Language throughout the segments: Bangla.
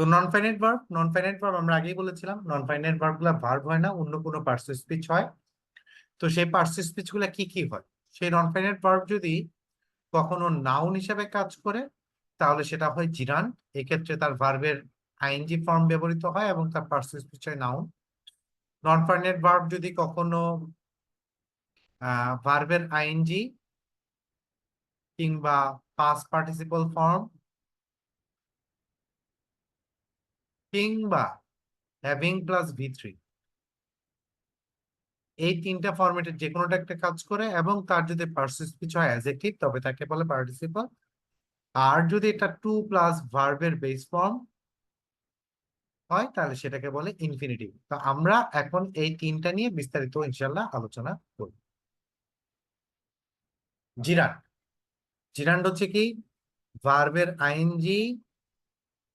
তো non finite verb non finite verb আমরা আগেই বলেছিলাম নন ফাইনাইট ভার্বগুলা ভার্ব হয় না, অন্য কোনো পার্টস স্পিচ হয়। তো সেই পার্টস স্পিচগুলা কি কি হয়? সেই নন ফাইনাইট ভার্ব যদি কখনো নাউন হিসেবে কাজ করে, তাহলে সেটা হয় জিরান এক্ষেত্রে তার ভার্বের আইএনজি ফর্ম ব্যবহৃত হয় এবং তার পার্টস স্পিচ হয় নাউন নন ফাইনাইট ভার্ব যদি কখনো ভার্বের আইএনজি কিংবা পাস পার্টিসিপল ফর্ম কিংবা হ্যাভিং প্লাস ভি থ্রি এই তিনটা ফরম্যাটের যে কোনোটা একটা কাজ করে এবং তার যদি পার্সিস্পিচ হয় অ্যাজেক্টিভ তবে তাকে বলে পার্টিসিপল আর যদি এটা টু প্লাস ভার্বের বেস ফর্ম হয়, তাহলে সেটাকে বলে ইনফিনিটিভ তো আমরা এখন এই তিনটা নিয়ে বিস্তারিত ইনশাল্লাহ আলোচনা করব। জিরান। জিরান্ড হচ্ছে কি? ভার্বের আইএনজি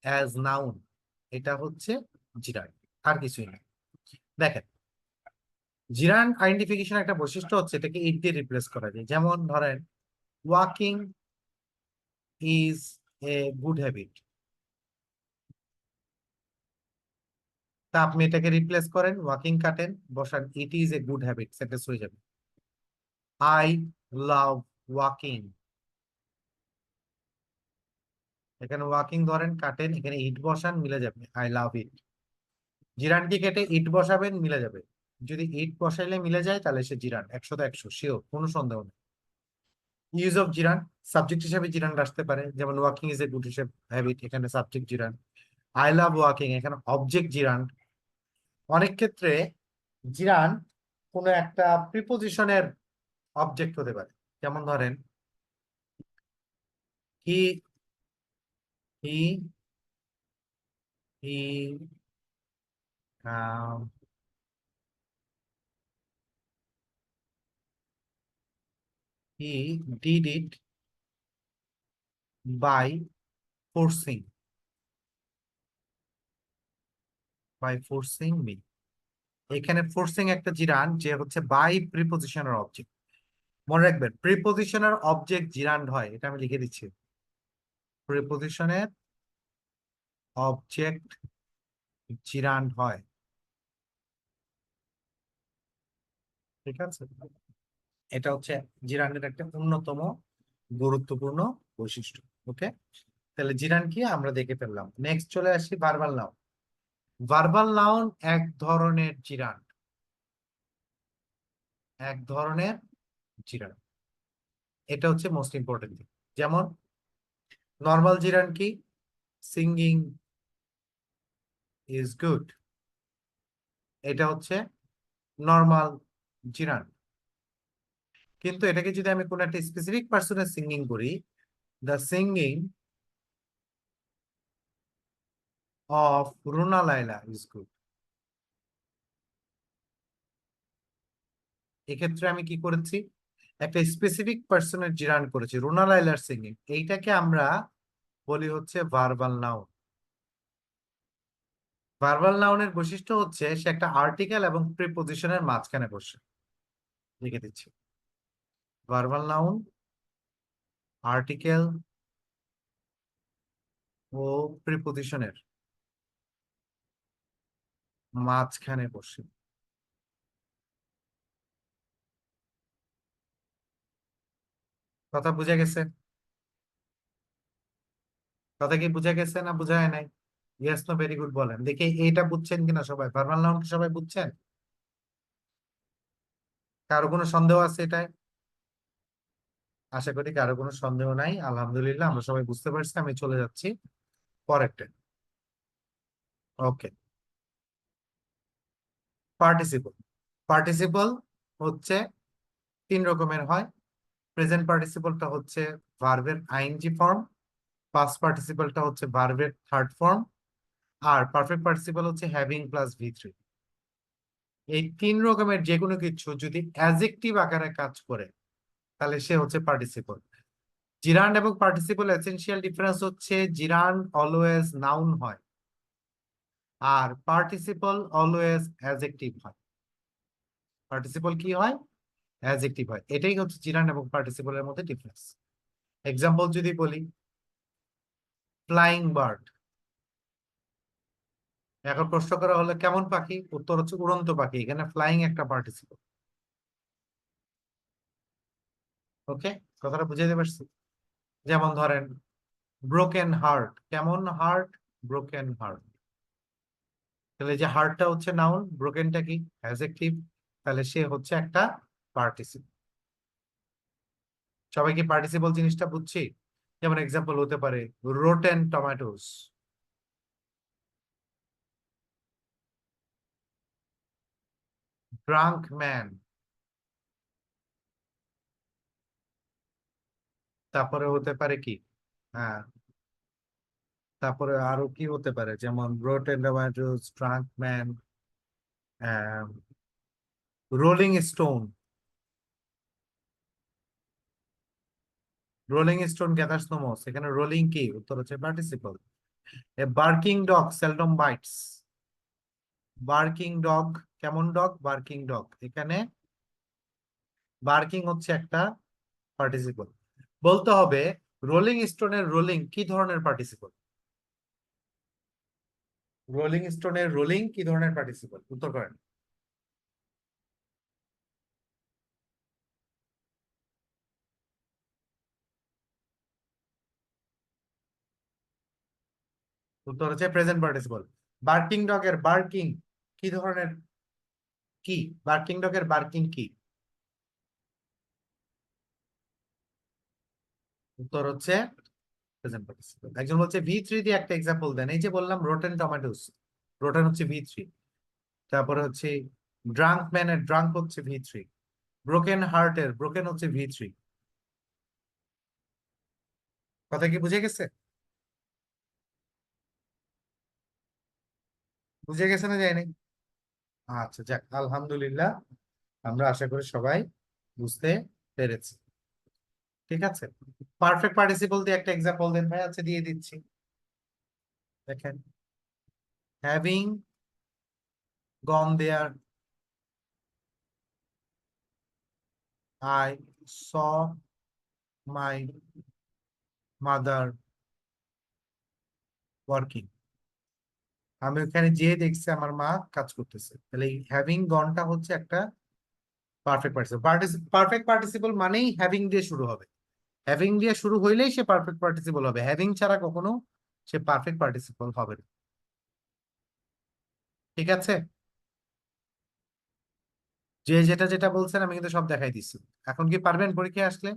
অ্যাজ নাউন এটা হচ্ছে জিরান, আর কিছুই না। দেখেন, জিরান আইডেন্টিফিকেশন একটা বৈশিষ্ট্য হচ্ছে এটাকে ইট দিয়ে রিপ্লেস করা যায়। যেমন ধরেন walking is a good habit তা আপনি এটাকে রিপ্লেস করেন ওয়াকিং কাটেন, বসান it is a good habit sentence হয়ে যাবে। আই লাভ ওয়াকিং এখানে ওয়াকিং ধরেন, কাটেন, এখানে ইট বসান, মিলে যাবে। আই লাভ ইট। জিরানটি কেটে ইট বসাবেন, মিলে যাবে। যদি ইট বসাইলে মিলে যায়, তাহলে সে জিরান। একশো তো একশো শিওর কোনো সন্দেহ নেই। ইউজ অফ জিরান সাবজেক্ট হিসেবে জিরান আসতে পারে। যেমন walking is a good habit এখানে subject gerund. I love walking, এখানে অবজেক্ট জিরান। অনেক ক্ষেত্রে জিরান কোনো একটা প্রিপোজিশনের অবজেক্ট হতে পারে। যেমন ধরেন he he he um, he did it by forcing by forcing me. এখানে ফোর্সিং একটা জিরান যে হচ্ছে বাই প্রিপোজিশনের অবজেক্ট মনে রাখবেন প্রিপোজিশনের অবজেক্ট জিরান হয় এটা আমি লিখে দিচ্ছি। প্রিপোজিশনের অবজেক্ট জিরান হয়। ঠিক আছে? এটা হচ্ছে জিরানের একটা অন্যতম গুরুত্বপূর্ণ বৈশিষ্ট্য ওকে তাহলে জিরান কি? আমরা দেখে ফেললাম। নেক্সট চলে আসি ভার্বাল নাউন ভার্বাল নাউন এক ধরনের জিরান এক ধরনের জিরান এটা হচ্ছে মোস্ট ইম্পর্টেন্ট যেমন নর্মাল জিরান কি সিঙ্গিং ইজ গুড এটা হচ্ছে নর্মাল জিরান কিন্তু এটাকে যদি আমি কোনো একটা স্পেসিফিক পার্সনের সিঙ্গিং করি the singing of Runa Laila is good এক্ষেত্রে আমি কি করেছি? একটা স্পেসিফিক পার্সনের জিরান করেছি রুনা লাইলার সিঙ্গিং এইটাকে আমরা বলি হচ্ছে ভার্বাল নাউন ভার্বাল নাউনের বৈশিষ্ট্য হচ্ছে সে একটা আর্টিকেল এবং প্রিপোজিশনের মাঝখানে বসে। লিখে দিচ্ছি। ভার্বাল নাউন আর্টিকেল ও প্রিপোজিশনের মাঝখানে বসে। কথা বুঝে গেছে? কথা কি বুঝে গেছে না বুঝা হয় নাই? ইয়েস নো ভেরি গুড বলেন। দেখি এইটা বুঝছেন কিনা সবাই? ভার্বাল নাউন কি সবাই বুঝছেন? কারও কোনো সন্দেহ আছে এটাই? আশা করি কারও কোনো সন্দেহ নাই। আলহামদুলিল্লাহ, আমরা সবাই বুঝতে পারছি, আমি চলে যাচ্ছি পরের পরেরটা। ওকে পার্টিসিপল পার্টিসিপল হচ্ছে তিন রকমের হয়। প্রেজেন্ট পার্টিসিপলটা হচ্ছে ভার্বের আইএনজি ফর্ম পাস্ট পার্টিসিপলটা হচ্ছে ভার্বের থার্ড ফর্ম আর পারফেক্ট পার্টিসিপল হচ্ছে হ্যাভিং প্লাস ভি থ্রি এই তিন রকমের যে কোনো কিছু যদি অ্যাজেক্টিভ আকারে কাজ করে, তাহলে সে হচ্ছে পার্টিসিপল জিরান এবং পার্টিসিপল এসেনশিয়াল ডিফারেন্স হচ্ছে জিরান অলওয়েজ নাউন হয়, আর পার্টিসিপল অলওয়েজ অ্যাজেক্টিভ হয়। পার্টিসিপল কি হয়? অ্যাজেক্টিভ হয়। এটাই হচ্ছে জিরান এবং পার্টিসিপলের মধ্যে ডিফারেন্স এক্সাম্পল যদি বলি ফ্লাইং বার্ড এখন প্রশ্ন করা হলো, কেমন পাখি? উত্তর হচ্ছে উড়ন্ত পাখি, এখানে ফ্লাইং একটা পার্টিসিপল ওকে কথাটা বুঝাইতে পারছি? যেমন ধরেন ব্রোকেন হার্ট কেমন হার্ট ব্রোকেন হার্ট তাহলে যে হার্টটা হচ্ছে নাউন ব্রোকেনটা কি? অ্যাজেক্টিভ তাহলে সে হচ্ছে একটা পার্টিসিপল সবাই কি পার্টিসিপল জিনিসটা বুঝছি? যেমন এক্সাম্পল হতে পারে রোটেন টমেটোস ড্রাঙ্ক ম্যান তারপরে হতে পারে কি? হ্যাঁ। তারপরে আরও কি হতে পারে? যেমন rotten tomatoes drunk man rolling stone rolling stone gathers no moss এখানে রোলিং কি? উত্তর হচ্ছে participle a barking dog seldom bites barking dog কেমন ডগ বার্কিং ডগ এখানে বার্কিং হচ্ছে একটা পার্টিসিপল বলতে হবে রোলিং স্টোনের রোলিং কি ধরনের পার্টিসিপল রোলিং স্টোনের রোলিং কি ধরনের পার্টিসিপল উত্তর করেন। উত্তর হচ্ছে প্রেজেন্ট পার্টিসিপল বার্কিং ডগের বার্কিং কি ধরনের? কি? বার্কিং ডগের বার্কিং কি? উত্তর হচ্ছে প্রেজেন্ট পার্টিসিপল একজন বলছে ভি থ্রি দিয়ে একটা এক্সাম্পল দেন। এই যে বললাম রোটেন টমেটোস রোটেন হচ্ছে ভি থ্রি তারপরে হচ্ছে ড্রাঙ্ক ম্যানের ড্রাঙ্ক হচ্ছে ভি থ্রি ব্রোকেন হার্টের ব্রোকেন হচ্ছে ভি থ্রি কথা কি বুঝে গেছে? বুঝে গেছে না যায়নি? আচ্ছা যাক, আলহামদুলিল্লাহ। আমরা আশা করি সবাই বুঝতে পেরেছি। ঠিক আছে? পারফেক্ট পার্টিসিপল দিয়ে একটা এক্সাম্পল দেন ভাই আচ্ছা দিয়ে দিচ্ছি। দেখেন having gone there I saw my mother working. আমি ওখানে যেয়ে দেখছি আমার মা কাজ করতেছে। তাহলে হ্যাভিং গনটা হচ্ছে একটা পারফেক্ট পার্টিসিপল পারফেক্ট পার্টিসিপল মানেই হ্যাভিং দিয়ে শুরু হবে। হ্যাভিং দিয়ে শুরু হইলেই সে পারফেক্ট পার্টিসিপল হবে। হ্যাভিং ছাড়া কখনো সে পারফেক্ট পার্টিসিপল হবে না। ঠিক আছে? যে যেটা যেটা বলছেন আমি কিন্তু সব দেখাই দিচ্ছি। এখন কি পারবেন পরীক্ষায় আসলে?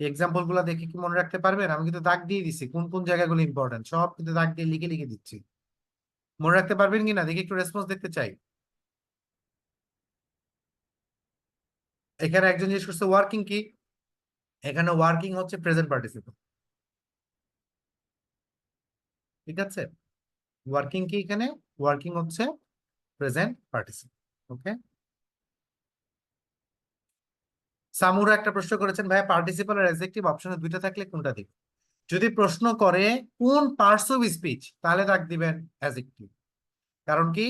এক্সাম্পলগুলা দেখে কি মনে রাখতে পারবেন? আমি কিন্তু দাগ দিয়ে দিচ্ছি। কোন কোন জায়গাগুলো ইম্পর্টেন্ট সব কিন্তু দাগ দিয়ে লিখে লিখে দিচ্ছি। মনে রাখতে পারবেন কিনা? দেখি একটু রেসপন্স দেখতে চাই। এখানে একজন জিজ্ঞেস করছে ওয়ার্কিং কি? এখানে ওয়ার্কিং হচ্ছে প্রেজেন্ট পার্টিসিপল ঠিক আছে? ওয়ার্কিং কি এখানে? ওয়ার্কিং হচ্ছে প্রেজেন্ট পার্টিসিপল ওকে সামুরা একটা প্রশ্ন করেছেন ভাই পার্টিসিপাল আর অ্যাডজেক্টিভ অপশনে দুইটা থাকলে কোনটা দিব? যদি প্রশ্ন করে কোন পার্টস অফ স্পিচ তাহলে দাগ দিবেন অ্যাজেক্টিভ কারণ কি?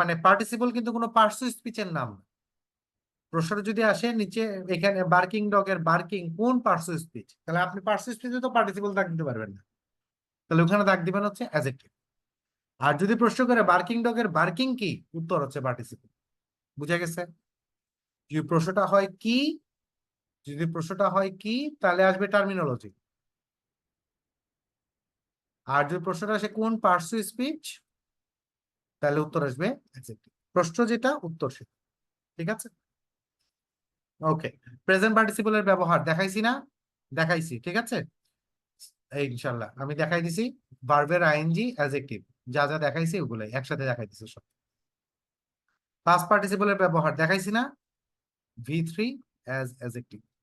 মানে পার্টিসিপল কিন্তু কোনো পার্টস অফ স্পিচের নাম না। প্রশ্নটা যদি আসে নিচে, এখানে বার্কিং ডগের বার্কিং কোন পার্টস অফ স্পিচ তাহলে আপনি পার্টস অফ স্পিচে তো পার্টিসিপল দাগ দিতে পারবেন না। তাহলে ওখানে দাগ দিবেন হচ্ছে অ্যাজেক্টিভ আর যদি প্রশ্ন করে বার্কিং ডগের বার্কিং কি? উত্তর হচ্ছে পার্টিসিপল বুঝা গেছে? যদি প্রশ্নটা হয় কি? যদি প্রশ্নটা হয় কি? তাহলে আসবে টার্মিনোলজি আর যদি প্রশ্নটা আসে, কোন পার্টস স্পিচ তাহলে উত্তর আসবে প্রশ্ন যেটা, উত্তর সেটা। ঠিক আছে? ওকে প্রেজেন্ট পার্টিসিপলের ব্যবহার দেখাইছি না? দেখাইছি, ঠিক আছে? ইনশাল্লাহ আমি দেখাই দিছি ভার্বের আইএনজি অ্যাডজেক্টিভ যা যা দেখাইছি ওগুলাই, একসাথে দেখাই দিছি সব। পাস্ট পার্টিসিপলের ব্যবহার দেখাইছি না? V3 as adjective. Okay.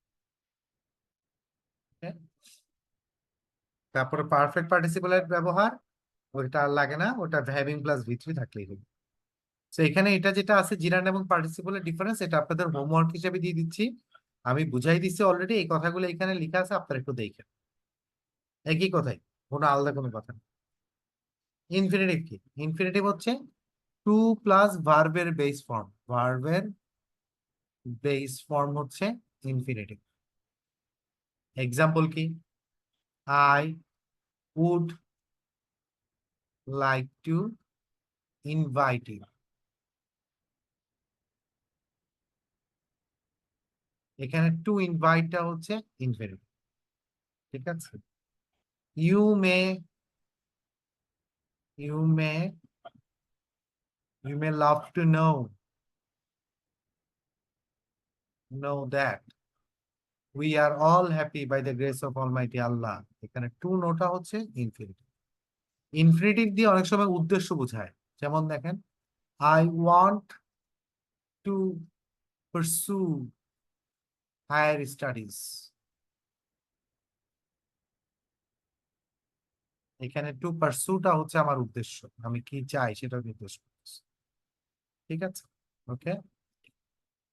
তারপরে পারফেক্ট পার্টিসিপলের ব্যবহার, ওইটা আর লাগে না, ওটা হ্যাভিং প্লাস ভি থ্রি থাকলেই হবে। তো এখানে এটা যেটা আছে, জিরান এবং পার্টিসিপলের ডিফারেন্স এটা আপনাদের হোমওয়ার্ক হিসেবে দিয়ে দিচ্ছি। আমি বুঝাই দিচ্ছি অলরেডি এই কথাগুলো এখানে লেখা আছে, আপনারা একটু দেখেন একই কথাই, কোনো আলাদা কোনো কথা না। ইনফিনিটিভ কি? ইনফিনিটিভ হচ্ছে টু প্লাস ভার্বের বেস ফর্ম ভার্বের বেস ফর্ম হচ্ছে ইনফিনিটিভ এক্সাম্পল কি? I would like to invite you এখানে টু ইনভাইটটা হচ্ছে ইনফিনিটিভ ঠিক আছে? You may you may you may love to know know that. We are all happy by the grace of Almighty Allah. এখানে টু নোটা হচ্ছে ইনফিনিটিভ ইনফিনিটিভ দিয়ে অনেক সময় উদ্দেশ্য বোঝায়। যেমন দেখেন I want to pursue higher studies এখানে টু পারসুটা হচ্ছে আমার উদ্দেশ্য। আমি কি চাই সেটা নির্দেশ ঠিক আছে? ওকে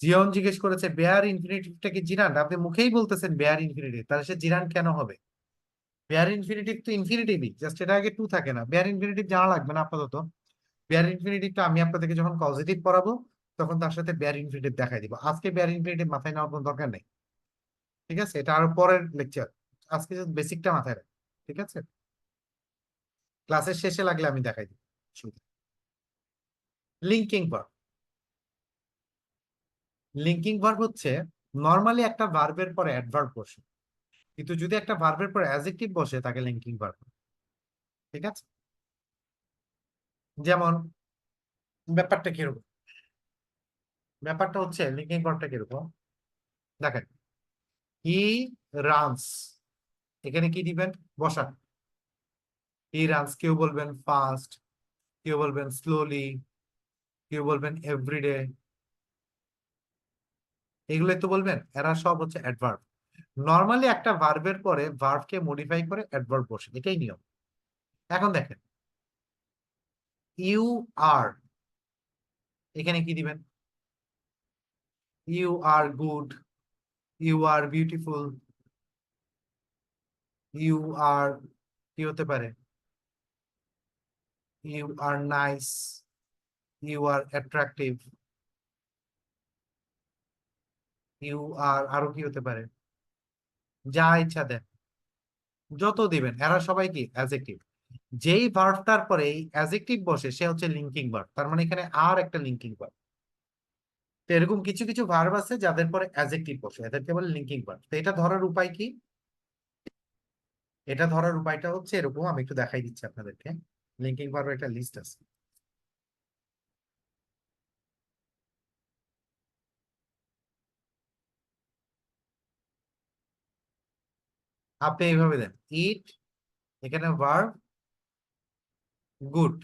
জিয়ন জিজ্ঞেস করেছে বেয়ার ইনফিনিটিভটা কি জিরান আপনি মুখেই বলতেছেন বেয়ার ইনফিনিটিভ তাহলে সে জিরান কেন হবে? বেয়ার ইনফিনিটিভ তো ইনফিনিটিভই জাস্ট এটা আগে টু থাকে না। বেয়ার ইনফিনিটিভ জানা লাগবে না আপাতত। বেয়ার ইনফিনিটিভটা আমি আপনাদেরকে যখন পজিটিভ পড়াবো, তখন তার সাথে বেয়ার ইনফিনিটিভ দেখাই দিব। আজকে বেয়ার ইনফিনিটিভ মাথায় নেওয়ার কোনো দরকার নেই। ঠিক আছে? এটা আরও পরের লেকচার আজকে বেসিকটা মাথায় রাখ। ঠিক আছে? ক্লাসের শেষে লাগলে আমি দেখাই দিব। লিঙ্কিং ভার্ব লিঙ্কিং ভার্ব হচ্ছে নর্মালি একটা ভার্বের পরে অ্যাডভার্ব বসে। কিন্তু যদি একটা ভার্বের পরে অ্যাজেক্টিভ বসে, তাকে লিঙ্কিং ভার্ব ঠিক আছে? যেমন, ব্যাপারটা কীরকম? ব্যাপারটা হচ্ছে লিঙ্কিং ভার্বটা কীরকম? দেখেন হি রানস এখানে কি দিবেন? বসান। হি রানস কেউ বলবেন ফাস্ট কেউ বলবেন স্লোলি কেউ বলবেন এভরিডে এগুলোই তো বলবেন, এরা সব হচ্ছে অ্যাডভার্ব নর্মালি একটা ভার্বের পরে ভার্বকে মডিফাই করে অ্যাডভার্ব বসে, এটাই নিয়ম। এখন দেখেন। ইউ আর এখানে কি দিবেন? You are good you are beautiful you are কি হতে পারে? You are nice you are attractive you are আরও কি হতে পারে? যা ইচ্ছা দেন। যত দিবেন। এরা সবাই কি? অ্যাজেক্টিভ যেই ভার্বটার পরে এই অ্যাজেক্টিভ বসে, সে হচ্ছে লিঙ্কিং ভার্ব তার মানে এখানে আর একটা লিঙ্কিং ভার্ব তো এরকম কিছু কিছু ভার্ব আছে যাদের পরে অ্যাজেক্টিভ বসে। এদেরকে বলে লিঙ্কিং ভার্ব তো এটা ধরার উপায় কি? এটা ধরার উপায়টা হচ্ছে এরকম। আমি একটু দেখাই দিচ্ছি আপনাদেরকে। লিঙ্কিং ভার্বের একটা লিস্ট আছে। আপনি এইভাবে দেন ইট এখানে ভার্ব গুড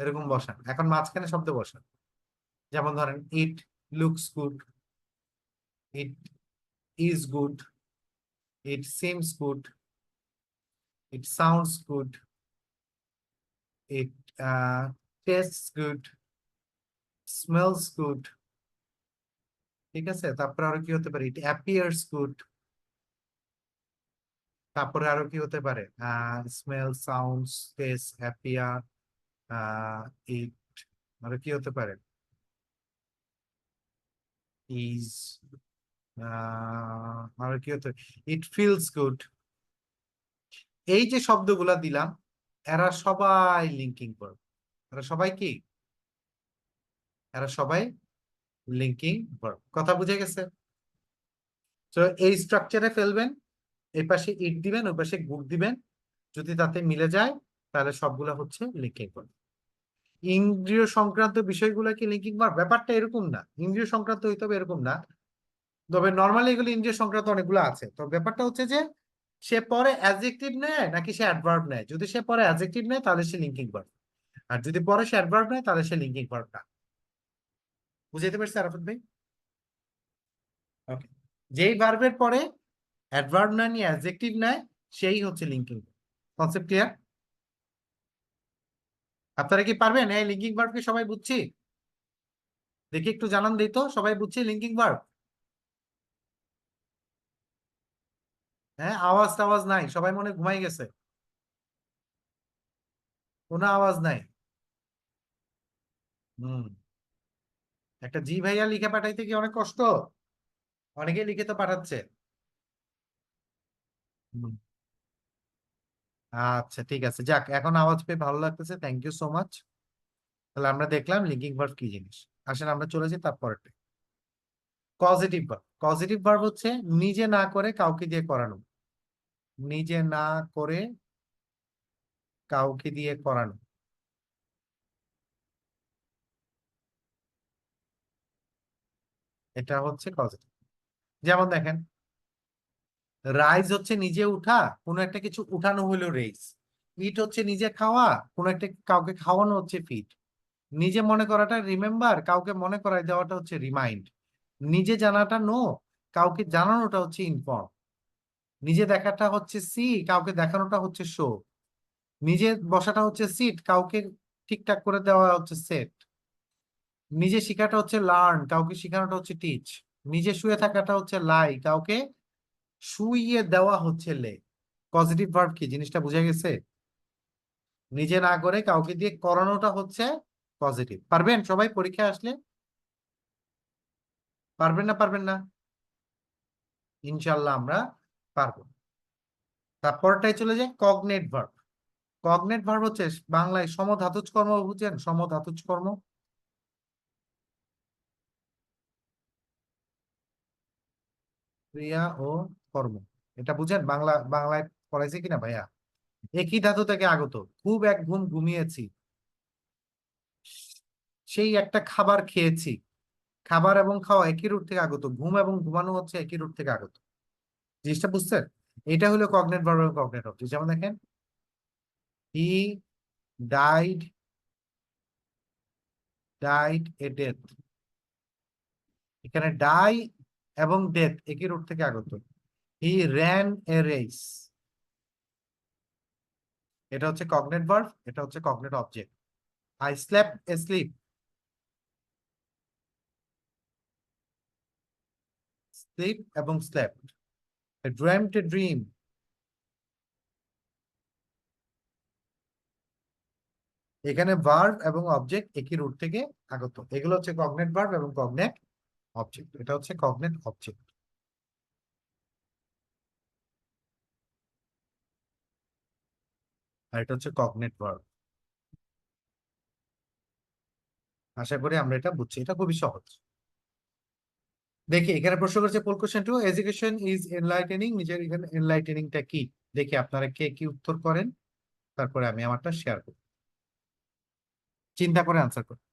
এরকম বসান। এখন মাঝখানে শব্দ বসান। যেমন ধরেন it looks good it is good it seems good it sounds good it taste good smells good ঠিক আছে? তারপরে আরও কি হতে পারে? ইট অ্যাপিয়ার্স গুড তারপরে আরও কি হতে পারে? Smell sounds taste happier it আরও কি হতে পারে? ইজ আরও কি হতে ইট ফিলস গুড এই যে শব্দগুলা দিলাম, এরা সবাই লিঙ্কিং ভার্ব এরা সবাই কি? এরা সবাই লিঙ্কিং ভার্ব কথা বুঝে গেছে? তো এই স্ট্রাকচারে ফেলবেন এই পাশে ইট দিবেন ওই পাশে গুড দিবেন। যদি তাতে মিলে যায়, তাহলে সবগুলা হচ্ছে লিঙ্কিং ভার্ব ইন্দ্রিয় সংক্রান্ত বিষয়গুলো কি লিঙ্কিং ভার্ব ব্যাপারটা এরকম না। ইন্দ্রিয় সংক্রান্ত হইতে হবে এরকম না। তবে নর্মালি এগুলো ইন্দ্রিয় সংক্রান্ত অনেকগুলো আছে। তো ব্যাপারটা হচ্ছে যে, সে পরে অ্যাডজেক্টিভ নেয় নাকি সে অ্যাডভার্ব নেয়? যদি সে পরে অ্যাডজেক্টিভ নেয়, তাহলে সে লিঙ্কিং ভার্ব আর যদি পরে সে অ্যাডভার্ব নেয়, তাহলে সে লিঙ্কিং ভার্ব না। বুঝাইতে পারছি আরাফাত ভাই? ওকে যেই ভার্বের পরে অ্যাডভার্ব না নিয়ে অ্যাডজেক্টিভ নেয় সেই হচ্ছে লিঙ্কিং কনসেপ্ট ক্লিয়ার আপনারা কি পারবেন? এই লিঙ্কিং ভার্ব কি সবাই বুঝছি? দেখি একটু জানান দিই তো, সবাই বুঝছি লিঙ্কিং ভার্ব হ্যাঁ আওয়াজ টাওয়াজ নাই, সবাই মনে ঘুমাই গেছে। কোনো আওয়াজ নাই। হুম। একটা জি ভাইয়া লিখে পাঠাইতে কি অনেক কষ্ট? অনেকেই লিখে তো পাঠাচ্ছে। আচ্ছা ঠিক আছে। যাক, এখন আওয়াজ পেয়ে ভালো লাগতেছে। থ্যাংক ইউ সো মাচ তাহলে আমরা দেখলাম লিঙ্কিং ভার্ব কি জিনিস। আসেন, আমরা চলে যাই তারপরটা পজিটিভ ভার্ব পজিটিভ ভার্ব হচ্ছে নিজে না করে কাউকে দিয়ে করানো। নিজে না করে কাউকে দিয়ে করানো। এটা হচ্ছে পজিটিভ যেমন দেখেন রাইজ হচ্ছে নিজে উঠা, কোনো একটা কিছু উঠানো হলো রেইস ইট হচ্ছে নিজে খাওয়া, কোনো একটা কাউকে খাওয়ানো হচ্ছে ফিট নিজে মনে করাটা রিমেম্বার কাউকে মনে করাই দেওয়াটা হচ্ছে রিমাইন্ড নিজে জানাটা নো কাউকে জানানোটা হচ্ছে ইনফর্ম নিজে দেখাটা হচ্ছে সি কাউকে দেখানোটা হচ্ছে শো নিজে বসাটা হচ্ছে সিট কাউকে ঠিকঠাক করে দেওয়া হচ্ছে সেট নিজে শেখাটা হচ্ছে লার্ন কাউকে শেখানোটা হচ্ছে টিচ নিজে শুয়ে থাকাটা হচ্ছে লাই কাউকে শুইয়ে দেওয়া হচ্ছে লে। পজিটিভ ভার্ব কি? জিনিসটা বুঝে গেছে? নিজে না করে কাউকে দিয়ে করানোটা হচ্ছে পজিটিভ পারবেন? সবাই পরীক্ষা আসলে? পারবেন না পারবেন না? ইনশাল্লাহ আমরা পারব। তারপরটাই চলে যায় কগনেট ভার্ব কগনেট ভার্ব হচ্ছে বাংলায় সমধাতুজ কর্ম বুঝছেন? সমধাতুজ কর্ম ক্রিয়া ও কর্ম। এটা বুঝেন? বাংলা, বাংলায় পড়াইছে কিনা ভাইয়া? একই ধাতু থেকে আগত। খুব এক ঘুম ঘুমিয়েছি। সেই একটা খাবার খেয়েছি। খাবার এবং খাওয়া একই রুট থেকে আগত। ঘুম এবং ঘুমানো হচ্ছে একই রুট থেকে আগত। জিনিসটা বুঝছেন? এটা হলো কগনেট ভার্ব কগনেট অবজেক্ট যেমন দেখেন he died died a death এখানে ডাই এবং ডেথ একই রুট থেকে আগত। হি র্যান এ রেস এটা হচ্ছে কগনেট ভার্ব এটা হচ্ছে cognate object I slept a sleep sleep এবং স্লেপ্ট ড্রেমড এ ড্রিম এখানে ভার্ব এবং অবজেক্ট একই রুট থেকে আগত। এগুলো হচ্ছে কগনেট ভার্ব এবং কগনেট অবজেক্ট এটা হচ্ছে কগনেট অবজেক্ট আর এটা হচ্ছে কগনেট ভার্ব আশা করি আমরা এটা বুঝছি। এটা খুবই সহজ। দেখি, এখানে প্রশ্ন করেছে pole question to education is enlightening নিজের এখানে এনলাইটেনিংটা কি? দেখি আপনারা কে কি উত্তর করেন, তারপরে আমি আমারটা শেয়ার করব। চিন্তা করে আনসার করুন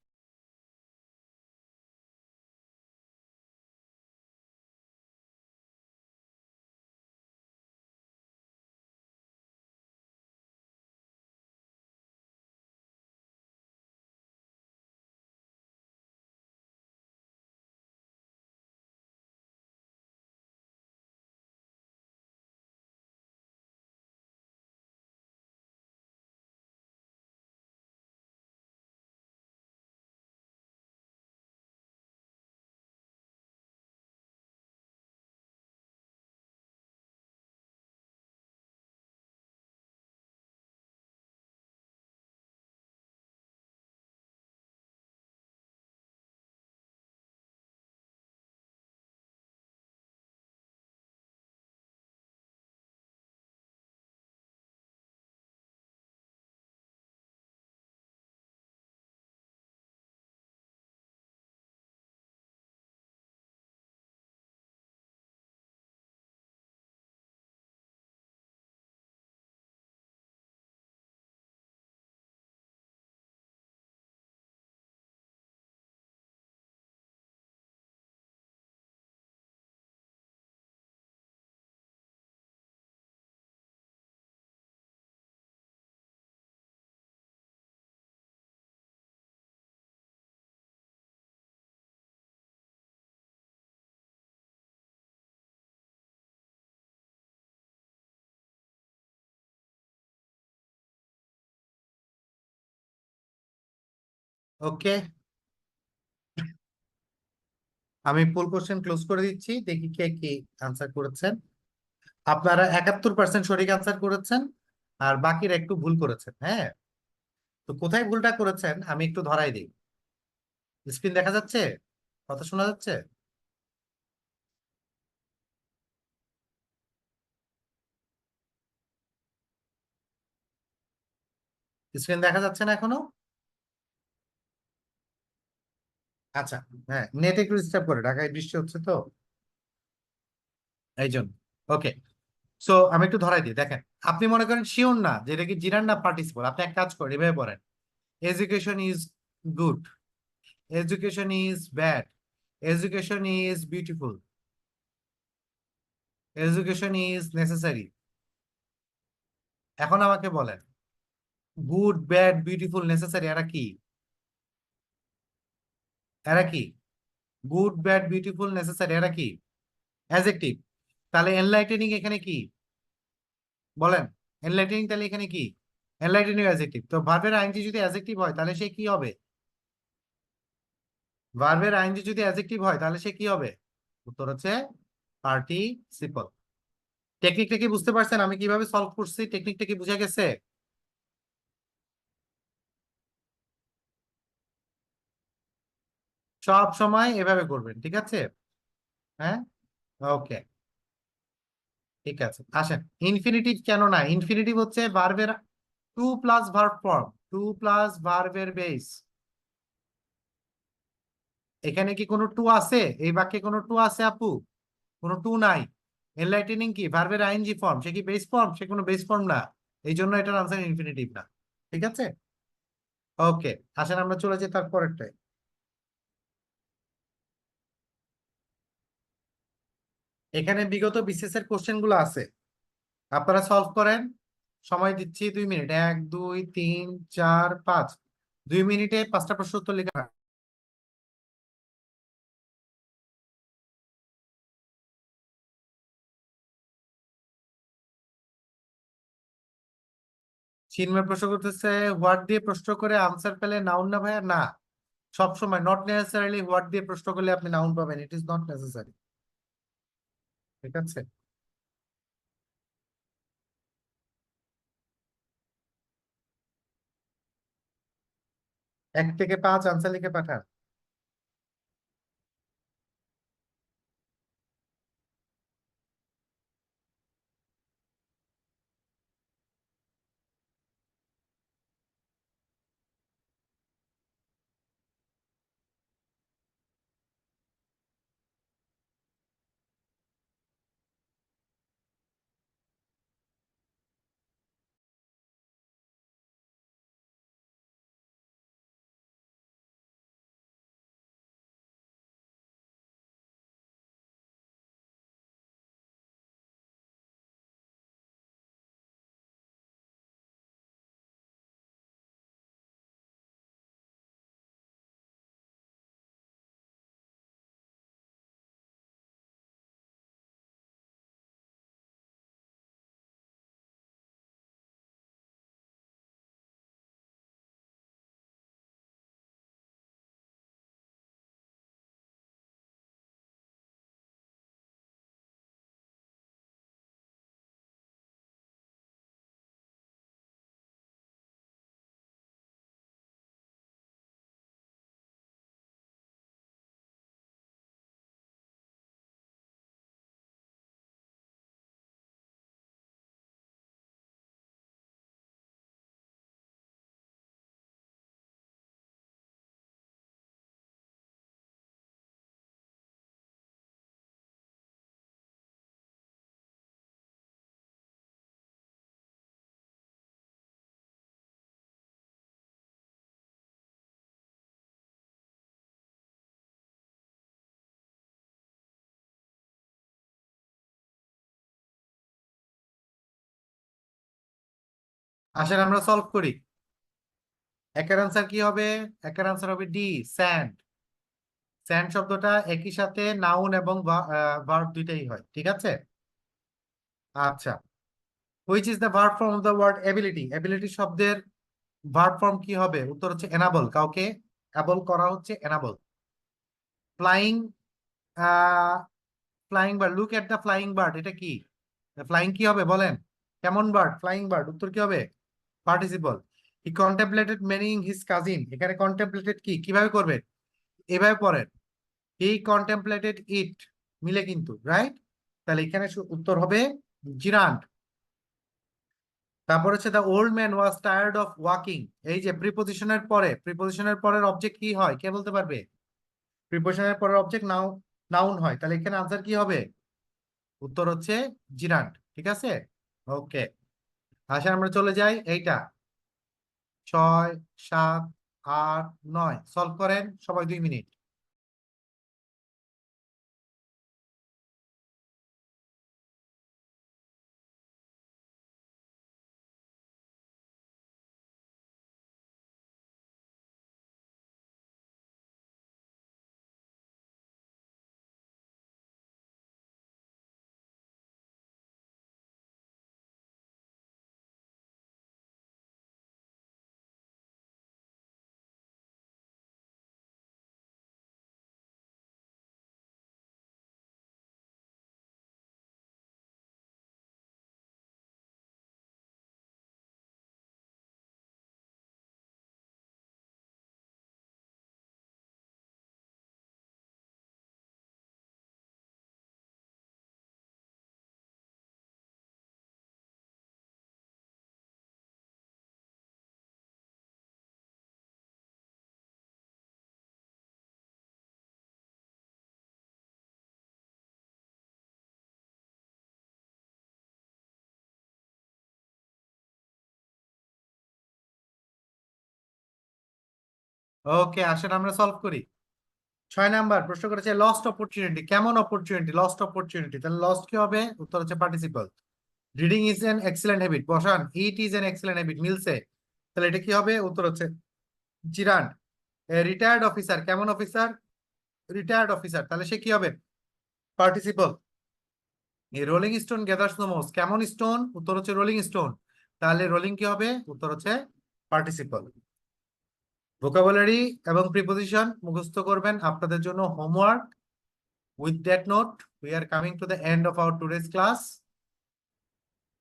ওকে। আমি পোল কোশ্চেন ক্লোজ করে দিচ্ছি, দেখি কে কি আনসার করেছেন। আপনারা একাত্তর পার্সেন্ট সঠিক আনসার করেছেন, আর বাকিরা একটু ভুল করেছেন হ্যাঁ? তো কোথায় ভুলটা করেছেন, আমি একটু ধরাই দিই। স্ক্রিন দেখা যাচ্ছে? কথা শোনা যাচ্ছে? স্ক্রিন দেখা যাচ্ছে না এখনও? আচ্ছা হ্যাঁ নেট একটু ডিস্টার্ব করে, ঢাকায় বৃষ্টি হচ্ছে তো। এই জন্য ওকে সো আমি একটু ধরাই দিই, দেখেন, আপনি মনে করেন শিওর না যে এটা কি জিরান না পার্টিসিপল আপনি এক কাজ করেন, এভাবে পড়েন education is good education is bad education is beautiful education is necessary এখন আমাকে বলেন গুড ব্যাড বিউটিফুল নেসেসারি এরা কি? এরা কি? গুড ব্যাড বিউটিফুল নেসেসারি এরা কি? অ্যাজেক্টিভ তাহলে এনলাইটেনিং এখানে কি? বলেন এনলাইটেনিং তাহলে এখানে কি? এনলাইটেনিং অ্যাজেক্টিভ তো ভার্বের আইনজি যদি অ্যাজেক্টিভ হয়, তাহলে সে কি হবে? ভার্বের আইনজি যদি অ্যাজেক্টিভ হয়, তাহলে সে কি হবে? উত্তর হচ্ছে পার্টিসিপল টেকনিকটা কি বুঝতে পারছেন? আমি কীভাবে সলভ করছি? টেকনিকটা কি বুঝে গেছে? সব সময় এভাবে করবেন, ঠিক আছে? হ্যাঁ? ওকে। ঠিক আছে। আসেন। ইনফিনিটিভ কেন না? ইনফিনিটিভ হচ্ছে ভার্বের to plus verb form to plus ভার্বের বেস এখানে কি কোনো টু আছে? এই বাক্যে কোনো টু আছে, আপু? কোনো টু নাই। এনলাইটেনিং কি? ভার্বের আইনজি ফর্ম সে কি বেস ফর্ম সে কোনো বেস ফর্ম না। এই জন্য এটার আনসার ইনফিনিটিভ না। ঠিক আছে? ওকে। আসেন, আমরা চলে যাই তার এখানে বিগত বিসিএস এর কোশ্চেনগুলো আছে। আপনারা সলভ করেন। সময় দিচ্ছি দুই মিনিট এক, দুই, তিন, চার, পাঁচ। দুই মিনিটে পাঁচটা প্রশ্ন উত্তর লেখা। চিন্ময় প্রশ্ন করতেছে হোয়াট দিয়ে প্রশ্ন করে আনসার পেলে নাউন না ভাইয়া? না। সব সময় নট নেসেসারিলি হোয়াট দিয়ে প্রশ্ন করলে আপনি নাউন পাবেন। ইট ইজ নট নেসেসারি ঠিক আছে? এক থেকে পাঁচ আনসার লিখে পাঠান। আসেন আমরা সলভ করি। একের আনসার কি হবে? একের আনসার হবে ডি স্যান্ড স্যান্ড শব্দটা একই সাথে নাউন এবং ভার্ব দুইটাই হয়, ঠিক আছে? আচ্ছা। Which is the verb form of the word ability ability শব্দের ভার্ব ফর্ম কি হবে? উত্তর হচ্ছে এনাবল কাউকে অ্যাবল করা হচ্ছে enable flying flying bird look at the flying bird এটা কি? ফ্লাইং কি হবে বলেন? কেমন বার্ড ফ্লাইং বার্ড উত্তর কি হবে? Participle he contemplated marrying his cousin এখানে কন্টেম্পলেটেড কি? কীভাবে করবে? এভাবে পড়েন হি কন্টেম্পলেটেড ইট মিলে কিন্তু রাইট তাহলে এখানে উত্তর হবে জিরান্ট। তারপর হচ্ছে the old man was tired of walking এই যে প্রিপোজিশনের পরে প্রিপোজিশনের পরের অবজেক্ট কি হয়? কে বলতে পারবে? প্রিপোজিশনের পরের অবজেক্ট নাও নাউন হয়। তাহলে এখানে আনসার কি হবে? উত্তর হচ্ছে জিরান্ট। ঠিক আছে? ওকে আসলে আমরা চলে যাই এইটা। ছয় সাত আট নয়। সলভ করেন সবাই দুই মিনিট। ওকে আসেন আমরা সলভ করি। ছয় নাম্বার, প্রশ্ন করেছে লস্ট অপরচুনিটি কেমন অপরচুনিটি লস্ট অপরচুনিটি তাহলে লস্ট কি হবে? উত্তর হচ্ছে participle reading is an excellent habit বসান it is an excellent habit মিলছে। তাহলে এটা কি হবে? উত্তর হচ্ছে জিরান্ড রিটায়ার্ড অফিসার কেমন অফিসার রিটায়ার্ড অফিসার তাহলে সে কি হবে? Participle rolling stone gather no moss কেমন স্টোন উত্তর হচ্ছে রোলিং স্টোন তাহলে রোলিং কি হবে? উত্তর হচ্ছে পার্টিসিপল ভোকাবুলারি এবং প্রিপোজিশন মুখস্থ করবেন আপনাদের জন্য homework with that note we are coming to the end of our today's class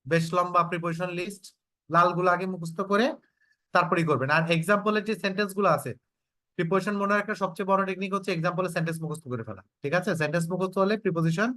বেশ লম্বা প্রিপোজিশন লিস্ট লালগুলো আগে মুখস্থ করে তারপরেই করবেন। আর এক্সাম্পলের যে সেন্টেন্সগুলো আছে প্রিপোজিশন মনে রাখার সবচেয়ে বড় টেকনিক হচ্ছে এক্সাম্পলের সেন্টেন্স মুখস্থ করে ফেলা। ঠিক আছে? সেন্টেন্স মুখস্থ হলে প্রিপোজিশন